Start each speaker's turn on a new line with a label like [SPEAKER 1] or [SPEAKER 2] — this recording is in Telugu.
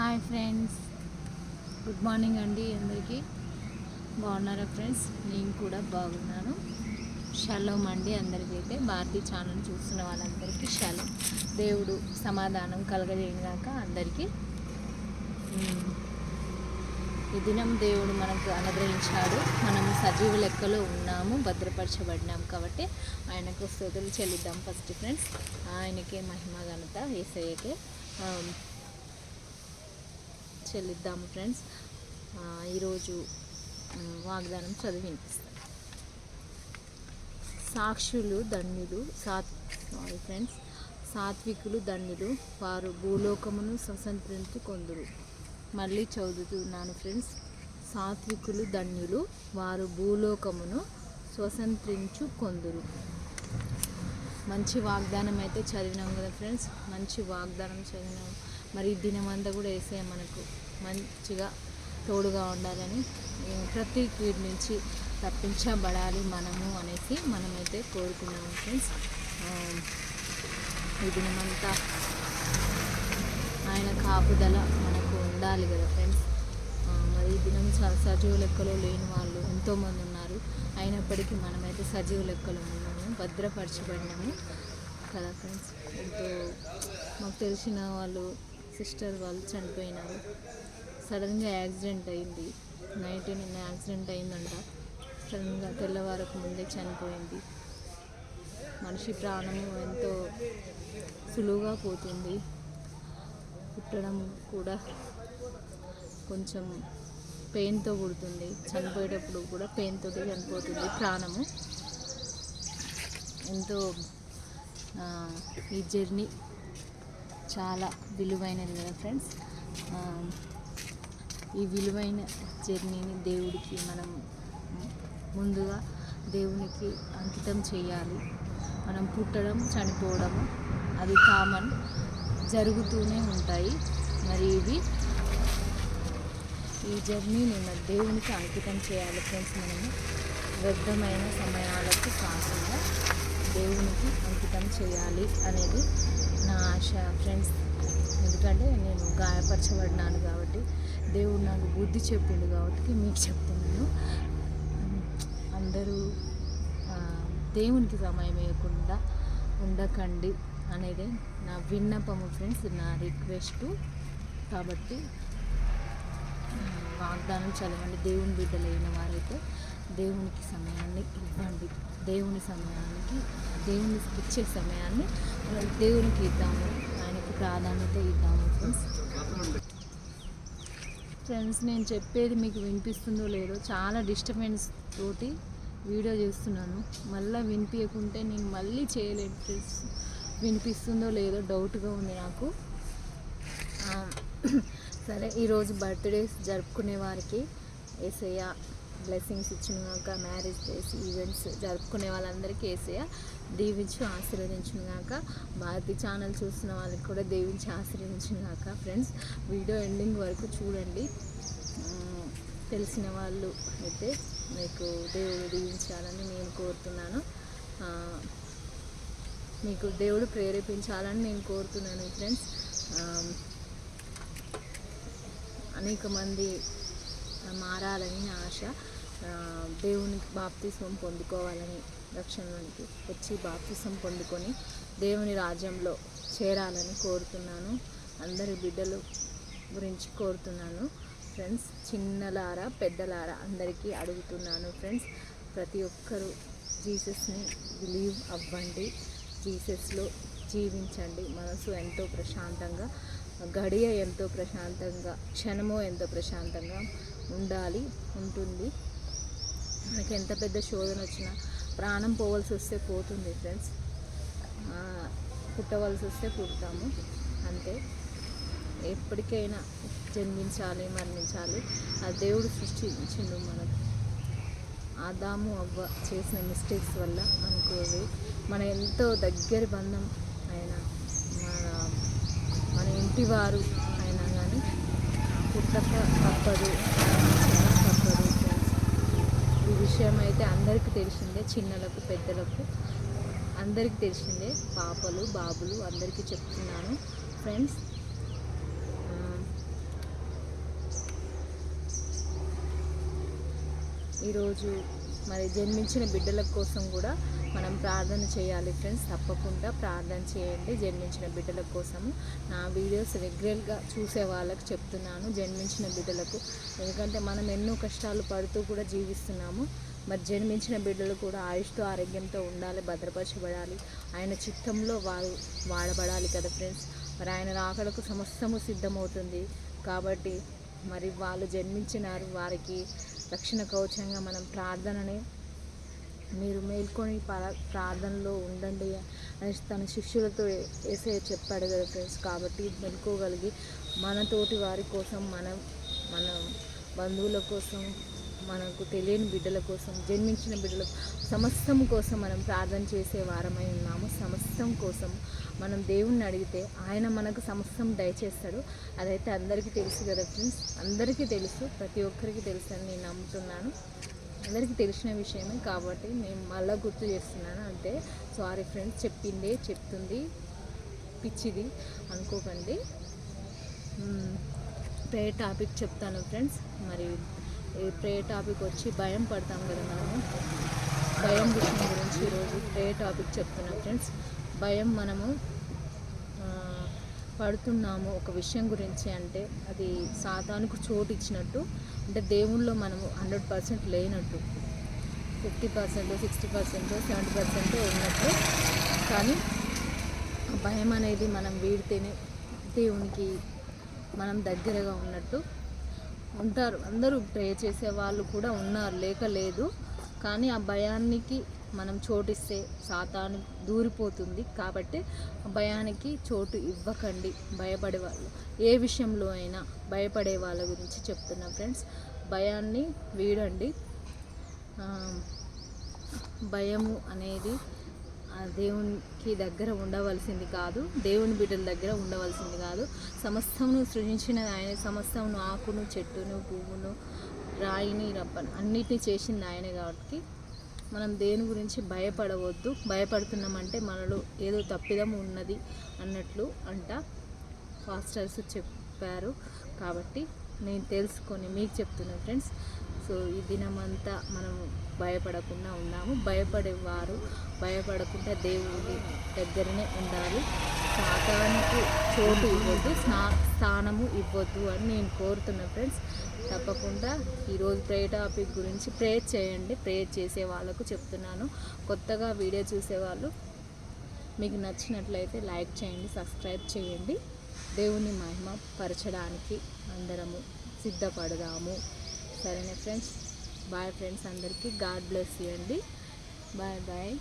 [SPEAKER 1] Hi friends. గుడ్ మార్నింగ్ అండి అందరికీ. బాగున్నారా ఫ్రెండ్స్? నేను కూడా బాగున్నాను. షలోమ్ అండి అందరికీ అయితే భారతీ ఛానల్ చూస్తున్న వాళ్ళందరికీ షలో. దేవుడు సమాధానం కలగజేయడాక అందరికీ. ఈ దినం దేవుడు మనకు అనుగ్రహించాడు. మనం సజీవ లెక్కలో ఉన్నాము భద్రపరచబడినాం కాబట్టి ఆయనకు స్థుతులు చెల్లిద్దాం ఫస్ట్ ఫ్రెండ్స్. ఆయనకే మహిమ ఘనత ఏసయ్యకే. చెల్లిద్దాము ఫ్రెండ్స్. ఈరోజు వాగ్దానం చదివి వినిపిస్తాను సాక్షులు ధన్యులు సాత్ సారీ ఫ్రెండ్స్ సాత్వికులు ధన్యులు వారు భూలోకమును స్వతంత్రించు కొందరు. మళ్ళీ చదువుతున్నాను ఫ్రెండ్స్. సాత్వికులు ధన్యులు వారు భూలోకమును స్వతంత్రించు కొందురు. మంచి వాగ్దానం అయితే చదివినాం కదా ఫ్రెండ్స్. మంచి వాగ్దానం చదివినాం. మరి దినమంతా కూడా వేసే మనకు మంచిగా తోడుగా ఉండాలని ప్రతి కీడు నుంచి తప్పించబడాలి మనము అనేసి మనమైతే కోరుకున్నాము ఫ్రెండ్స్. ఈ దినమంతా ఆయన కాపుదల మనకు ఉండాలి కదా ఫ్రెండ్స్. మరి ఈ దినం స- సజీవ లెక్కలో లేని వాళ్ళు ఎంతోమంది ఉన్నారు. అయినప్పటికీ మనమైతే సజీవ లెక్కలో ఉన్నాము భద్రపరచబడినాము కదా ఫ్రెండ్స్. ఎంతో మాకు తెలిసిన వాళ్ళు సిస్టర్ వాళ్ళు చనిపోయినారు. సడన్గా యాక్సిడెంట్ అయింది. నైట్ నిన్న యాక్సిడెంట్ అయిందంట. సడన్గా తెల్లవారకు ముందే చనిపోయింది. మనిషి ప్రాణము ఎంతో సులువుగా పోతుంది. పుట్టడం కూడా కొంచెం పెయిన్తో పుడుతుంది. చనిపోయేటప్పుడు కూడా పెయిన్తో చనిపోతుంది ప్రాణము. ఎంతో ఈ జర్నీ చాలా విలువైనది కదా ఫ్రెండ్స్? ఈ విలువైన జర్నీని దేవుడికి మనం ముందుగా దేవునికి అంకితం చేయాలి. మనం పుట్టడం చనిపోవడము అది కామన్ జరుగుతూనే ఉంటాయి. మరి ఇవి ఈ జర్నీని మన దేవునికి అంకితం చేయాలి ఫ్రెండ్స్ మనము. వ్యర్థమైన సమయాలకు కాకుండా. దేవునికి అంకితం చేయాలి అనేది నా ఆశ ఫ్రెండ్స్ ఎందుకంటే నేను గాయపరచబడినాను కాబట్టి దేవుడు నాకు బుద్ధి చెప్పిండు కాబట్టి మీకు చెప్తున్నాను. అందరూ దేవునికి సమయం ఇవ్వకుండా ఉండకండి అనేది నా విన్నపము ఫ్రెండ్స్ నా రిక్వెస్ట్ కాబట్టి వాగ్దానం చదవండి. దేవుని బిడ్డలైన వారైతే దేవునికి సమయాన్ని ఇవ్వండి. దేవుని సమయానికి దేవుని ఇచ్చే సమయాన్ని మనం దేవునికి ఇద్దాము. ఆయనకు ప్రాధాన్యత ఇద్దాము ఫ్రెండ్స్ ఫ్రెండ్స్ నేను చెప్పేది మీకు వినిపిస్తుందో లేదో చాలా డిస్టర్బెన్స్ తోటి వీడియో చేస్తున్నాను. మళ్ళీ వినిపించకుంటే నేను మళ్ళీ చేయలేను ఫ్రెండ్స్ వినిపిస్తుందో లేదో డౌట్గా ఉంది నాకు. సరే ఈరోజు బర్త్డేస్ జరుపుకునే వారికి ఏసయ్య బ్లెస్సింగ్స్ ఇచ్చినాక మ్యారేజ్ డేస్ ఈవెంట్స్ జరుపుకునే వాళ్ళందరికీ ఏసయ్య దీవించి ఆశీర్వదించినాక భారతి ఛానల్ చూసిన వాళ్ళకి కూడా దీవించి ఆశీర్వదించినాక ఫ్రెండ్స్ వీడియో ఎండింగ్ వరకు చూడండి. తెలిసిన వాళ్ళు అయితే మీకు దేవుడు దీవించాలని నేను కోరుతున్నాను. మీకు దేవుడు ప్రేరేపించాలని నేను కోరుతున్నాను ఫ్రెండ్స్. అనేక మంది మారాలని ఆశ. దేవునికి బాప్తిసం పొందుకోవాలని రక్షణలోనికి వచ్చి బాప్తిసం పొందుకొని దేవుని రాజ్యంలో చేరాలని కోరుతున్నాను. అందరి బిడ్డలు గురించి కోరుతున్నాను. ఫ్రెండ్స్ చిన్నలారా పెద్దలారా అందరికీ అడుగుతున్నాను. ఫ్రెండ్స్ ప్రతి ఒక్కరూ జీసస్ని బిలీవ్ అవ్వండి. జీసస్లో జీవించండి. మనసు ఎంతో ప్రశాంతంగా గడియ ఎంతో ప్రశాంతంగా క్షణము ఎంతో ప్రశాంతంగా ఉండాలి ఉంటుంది. మనకి ఎంత పెద్ద శోధన వచ్చినా ప్రాణం పోవలసి వస్తే పోతుంది ఫ్రెండ్స్ పుట్టవలసి వస్తే పుడతాము. అంతే. ఎప్పటికైనా జన్మించాలి మరణించాలి. ఆ దేవుడు సృష్టించిండు మనకు. ఆదాము అవ్వ చేసిన మిస్టేక్స్ వల్ల మనకు మన ఎంతో దగ్గర బంధం ఆయన మన మన ఇంటి వారు పుట్టక తప్పదు తప్పదు ఈ విషయం అయితే అందరికీ తెలిసిందే చిన్నలకు పెద్దలకు అందరికీ తెలిసిందే. పాపలు బాబులు అందరికీ చెప్తున్నాను. ఫ్రెండ్స్ ఈరోజు మరి జన్మించిన బిడ్డల కోసం కూడా మనం ప్రార్థన చేయాలి ఫ్రెండ్స్. తప్పకుండా ప్రార్థన చేయండి జన్మించిన బిడ్డల కోసము. నా వీడియోస్ రెగ్యులర్గా చూసే వాళ్ళకి చెప్తున్నాను జన్మించిన బిడ్డలకు. ఎందుకంటే మనం ఎన్నో కష్టాలు పడుతూ కూడా జీవిస్తున్నాము. మరి జన్మించిన బిడ్డలు కూడా ఆయుష్తో ఆరోగ్యంతో ఉండాలి భద్రపరచబడాలి. ఆయన చిత్తంలో వారు వాడబడాలి కదా ఫ్రెండ్స్. మరి ఆయన రాకడకు సమస్తము సిద్ధమవుతుంది. కాబట్టి మరి వాళ్ళు జన్మించినారు వారికి రక్షణ కవచంగా మనం ప్రార్థనని మీరు మేల్కొని ప్రార్థనలో ఉండండి అని తన శిష్యులతో వేసే చెప్పాడు కదా ఫ్రెండ్స్. కాబట్టి మెలుకోగలిగి మనతోటి వారి కోసం మనం మన బంధువుల కోసం మనకు తెలియని బిడ్డల కోసం జన్మించిన బిడ్డల సమస్తం కోసం మనం ప్రార్థన చేసే వారమై ఉన్నాము. సమస్తం కోసం మనం దేవుణ్ణి అడిగితే ఆయన మనకు సమస్తం దయచేస్తాడు. అదైతే అందరికీ తెలుసు కదా ఫ్రెండ్స్ అందరికీ తెలుసు. ప్రతి ఒక్కరికి తెలుసు అని నేను నమ్ముతున్నాను. అందరికీ తెలిసిన విషయమే కాబట్టి నేను మళ్ళీ గుర్తు చేస్తున్నాను. అంతే సారీ ఫ్రెండ్స్ చెప్పిందే చెప్తుంది. పిచ్చిది అనుకోకండి. ప్రే టాపిక్ చెప్తాను ఫ్రెండ్స్ మరి ప్రేయర్ ప్రే టాపిక్ వచ్చి భయం పడతాం కదా మనము. భయం విషయం గురించి ఈరోజు ప్రే టాపిక్ చెప్తున్నాం ఫ్రెండ్స్ భయం మనము పడుతున్నాము ఒక విషయం గురించి అంటే అది సాతానికి చోటు ఇచ్చినట్టు అంటే దేవుళ్ళో మనము హండ్రెడ్ పర్సెంట్ లేనట్టు fifty percent sixty percent seventy percent ఉన్నట్టు. కానీ ఆ భయం అనేది మనం వీడితేనే దేవునికి మనం దగ్గరగా ఉన్నట్టు ఉంటారు. అందరూ ప్రే చేసే వాళ్ళు కూడా ఉన్నారు లేక లేదు. కానీ ఆ భయానికి మనం చోటిస్తే సాతాను దూరిపోతుంది. కాబట్టి భయానికి చోటు ఇవ్వకండి. భయపడే వాళ్ళు ఏ విషయంలో అయినా భయపడే వాళ్ళ గురించి చెప్తున్నా ఫ్రెండ్స్. భయాన్ని వీడండి. భయము అనేది దేవునికి దగ్గర ఉండవలసింది కాదు. దేవుని బిడ్డల దగ్గర ఉండవలసింది కాదు. సమస్తమును సృజించిన ఆయన సమస్తమును ఆకును చెట్టును పువ్వును రాయిని రప్పను అన్నిటిని చేసింది ఆయనే కాబట్టి మనం దేని గురించి భయపడవద్దు. భయపడుతున్నామంటే మనలో ఏదో తప్పిదం ఉన్నది అన్నట్లు అంట ఫాస్టర్స్ చెప్పారు. కాబట్టి నేను తెలుసుకొని మీకు చెప్తున్నాను ఫ్రెండ్స్. సో ఈ దినమంతా మనం భయపడకుండా ఉన్నాము. భయపడేవారు భయపడకుండా దేవుడి దగ్గరనే ఉండాలి. సాతానికి చోటు ఇవ్వద్దు స్నా స్థానము ఇవ్వద్దు అని నేను కోరుతున్నాను ఫ్రెండ్స్. తప్పకుండా ఈరోజు ప్రే టాపిక్ గురించి ప్రేయర్ చేయండి. ప్రేయర్ చేసే వాళ్ళకు చెప్తున్నాను. కొత్తగా వీడియో చూసేవాళ్ళు మీకు నచ్చినట్లయితే లైక్ చేయండి సబ్స్క్రైబ్ చేయండి. దేవుని మహిమ పరచడానికి అందరము సిద్ధపడదాము. సరేనా ఫ్రెండ్స్? బాయ్ ఫ్రెండ్స్ అందరికీ గాడ్ బ్లెస్ చేయండి. Bye bye.